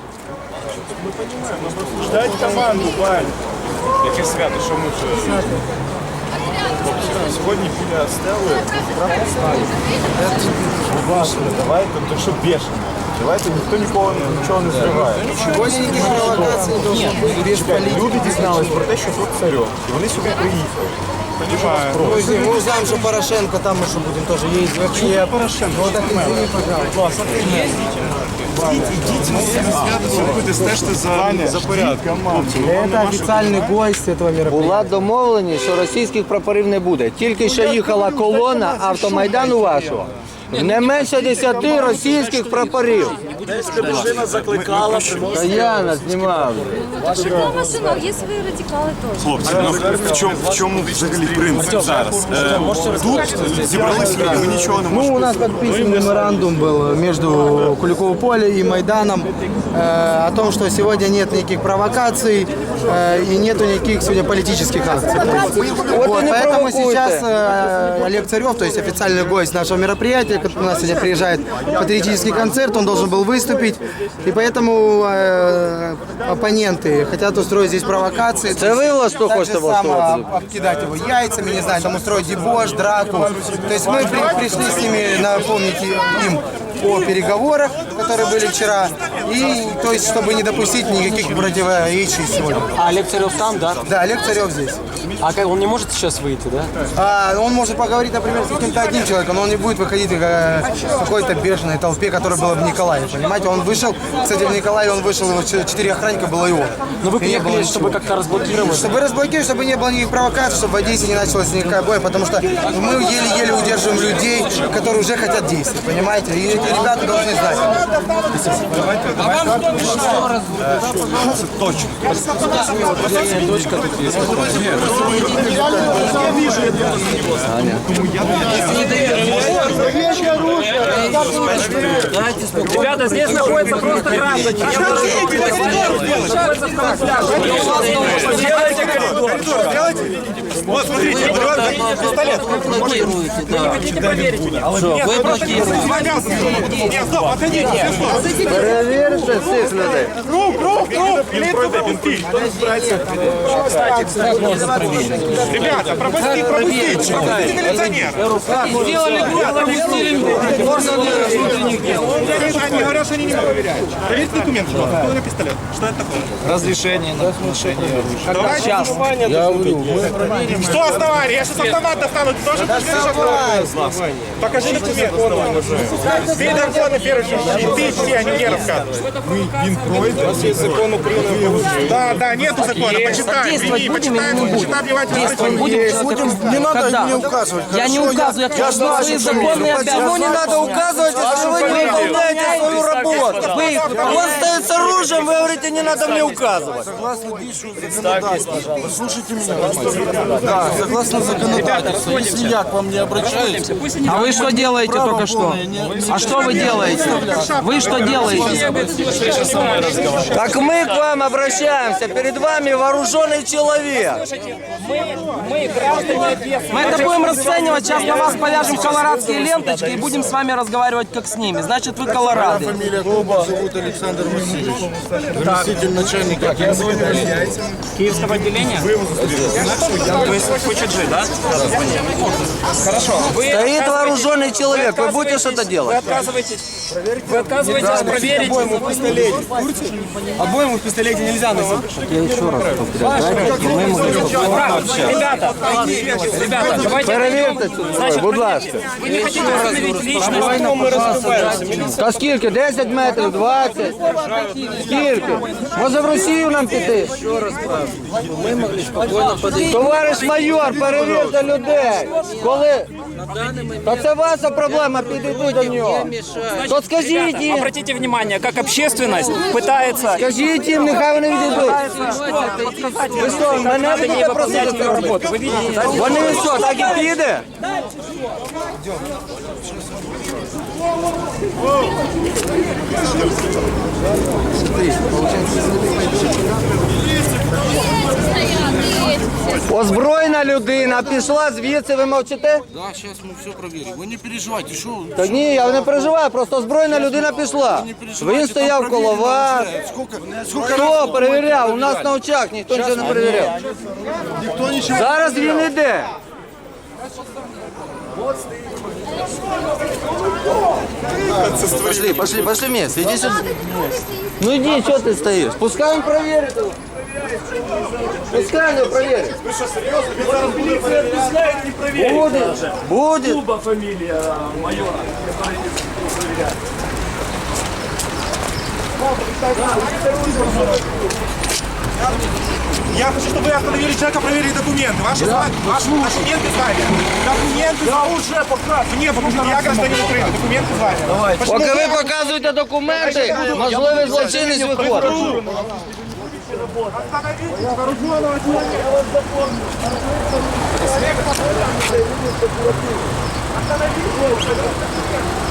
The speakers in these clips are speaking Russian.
Мы понимаем, мы просто ждать команду, Валь. Яке свято, що ми вже Сьогодні біля стели Башня, давайте, то що бешено. Давайте ніхто нікого нічого не зриває. Сегодня никаких провокаций не должно быть, без политики. Люди дізнались про те, що тут царьок. І вони сюди приїхали. Понімаю. Мы, мы узнаем, что Порошенко там мы что будем тоже ездить. Вообще, Порошенко. Вот так извини, пожалуйста. Люди стежте за, за порядком. Это официальный гость этого мероприятия. Була домовленість, що російських прапорів не буде. Тільки що їхала колона автомайдану вашого. Не менше 10 російських прапорів. дружина закликала. Та я нас знімав. Такого машина, є свої радикали теж. Хлопці, ну в чому, в чому взагалі принцип зараз? Е, тут зібрались люди, ми нічого не Ну, можемо. у нас подписан меморандум был между Куликово поле и Майданом э, о том, что сегодня нет никаких провокаций э, и нету никаких сегодня политических акций. Вот, не поэтому провокуйте. сейчас э, Олег Царев, то есть официальный гость нашего мероприятия, который у нас сегодня приезжает патриотический концерт, он должен был выступить, и поэтому э, оппоненты хотят устроить здесь провокации. Это вы власть что Так же само влаштовать? обкидать его яйцами, не знаю, там устроить дебош, драку. То есть мы при- пришли с ними напомнить им о переговорах, которые были вчера, и то есть, чтобы не допустить никаких противоречий сегодня. А Олег Царев там, да? Да, Олег Царев здесь. А как, он не может сейчас выйти, да? А, он может поговорить, например, с каким-то одним человеком, но он не будет выходить э, в какой-то бешеной толпе, которая была в Николаеве, понимаете? Он вышел, кстати, в Николаеве он вышел, его четыре охранника было его. Но вы не было приехали, ничего. чтобы как-то разблокировать. Чтобы разблокировать, чтобы не было никаких провокаций, чтобы в Одессе не началось никакой боя, потому что мы еле-еле удерживаем людей, которые уже хотят действовать, понимаете? И эти ребята должны знать. Ребята, здесь находится просто граждане. Вот, смотрите, пистолет. Ви блокуєте. Нет, стоп, отойдите, все, стоп. Перевірте цих людей. Круг, круг, круг. Він пройде, бінти. Ребята, пропустите, пропустите. Пропустите милиционера. Они говорят, что они не проверяют. Проверьте документы, что это пистолет. Что это такое? Разрішення на ношення оружия. Давайте. Сейчас. Что основание? Я сейчас автомат достану. Ты тоже будешь говорить, что основание? Покажи документы. Ты драконы первый И ты все, а не мне рассказывай. Він пройде. У нас є закон України. Да, да, нету закона. Почитай. Извини, почитай. Почитай внимательно. Будем, не надо мне указывать. Я не указываю, я Я знаю, свои что законные Почему не надо указывать, если вы не выполняете свою работу? Он стоит с оружием, вы говорите, не надо мне указывать. Согласно действующему законодательству. Послушайте меня. Да, согласно законодательству. Если я к вам не обращаюсь, А вы что делаете только что? А что вы делаете? Вы что делаете? Так мы к вам обращаемся. Перед вами вооруженный человек. Мы это будем расценивать. Сейчас на вас повяжем колорадские ленточки и будем с вами разговаривать как с ними. Значит, вы колорады. фамилия клуба зовут Александр Васильевич Заместитель начальника. Киевского отделения? То есть хочет жить, да? Стоит вооруженный человек. Вы будете что-то делать? отказываетесь? Вы отказываетесь проверить? Обоим в пистолете нельзя носить. Ребята, ребята, давайте Перевірте цю зброю, будь ласка. вы не хотите проверить личность, Та скільки? 10 метрів, 20? Скільки? Може в Росію нам піти? Товариш майор, перевірте людей. Коли? Та це ваша проблема, підійди до нього. То скажіть їм, Обратите внимание, как общественность пытается скажіть їм, нехай вони відійдуть. Ви що, мене будете просити цю роботу? Вы видите, да? Вони що, так і піде? Озброєна людина пішла звідси, ви мовчите? Да, сейчас мы все проверим. Вы не переживайте, что Та ні, я не переживаю, просто озброєна людина пішла. Він стояв коло вас. Сколько, сколько Хто перевіряв? У нас на очах ніхто нічого не перевіряв. Зараз він іде. Пошли, пошли, пошли вместе, иди сюда. Ну иди, что ты стоишь? Пускай он проверит его. Пускай он его проверит. Будет, будет. Я хочу, чтобы вы остановили человека, проверили документы. Ваши, звания- ваши документы звания. Документы Я уже показываю. Нет, покажите, я гражданин Украины. Документы звания. Почему Поки ви показуєте документи, можливий злочинець виходить. Остановитесь, вооруженного человека.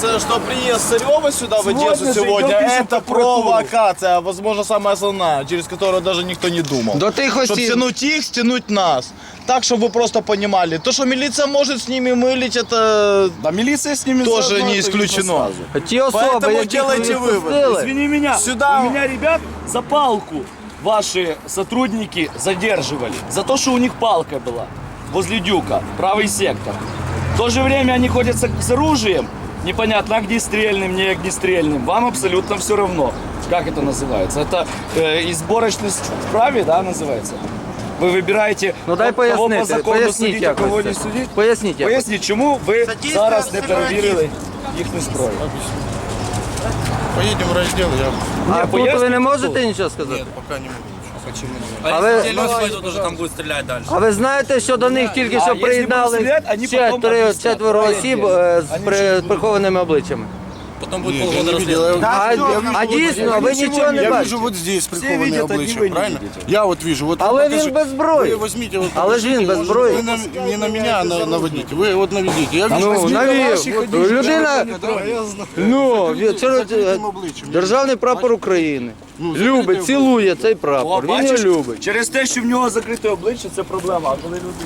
информация, что приезд Царева сюда в Одессу сегодня это провокация, возможно, самая основная, через которую даже никто не думал. До тих Чтобы осіб. стянуть их, стянуть нас. Так, чтобы вы просто понимали. То, что милиция может с ними мылить, это Да милиция с ними тоже заодно, не это исключено. Ті особи, Поэтому які делайте вывод. відпустили, Извини меня, Сюда- у меня ребят за палку ваши сотрудники задерживали. За то, что у них палка была возле дюка, правый сектор. В то же время они ходят с, с оружием, непонятно огнестрельным, не огнестрельным. Вам абсолютно все равно. Как это называется? Это э, изборочность в праве, да, называется? Вы выбираете, Ну дай кого по пояснити, закону поясніть судить, а кого не якось. це. судить. Поясніть якось. Поясніть, чому ви зараз не перевірили їхній строй? Поедем в раздел, я А тут ви поясніть, не хто? можете нічого сказати? пока не могу. А ви, там будет стрелять дальше. а ви знаєте, що до них тільки А, що якщо приєднали будуть стріляти, вони ще потім три- об'яснять. четверо Поверь, осіб е, з Вони при- щось прихованими обличчями. Потом будет Нет, я полгода не видел. Я- А, я а вижу дійсно, вот- ви нічого не Я вижу бачите. вот здесь прикованные видят, одни обличия, вы не правильно? видите. Я вот вижу. Вот Але покажи- він без зброї. Вы возьмите вот. Але ж він без покажите, зброї. Вы на- не на меня, а на- наводите. Вы вот наведите. Я вижу. Ну, навів. Людина, ну, ві- чого- Таким обличчям. державний прапор України. Любить, цілує цей прапор. Він його бачиш, любить. через те, що в нього закрите обличчя, це проблема. А коли люди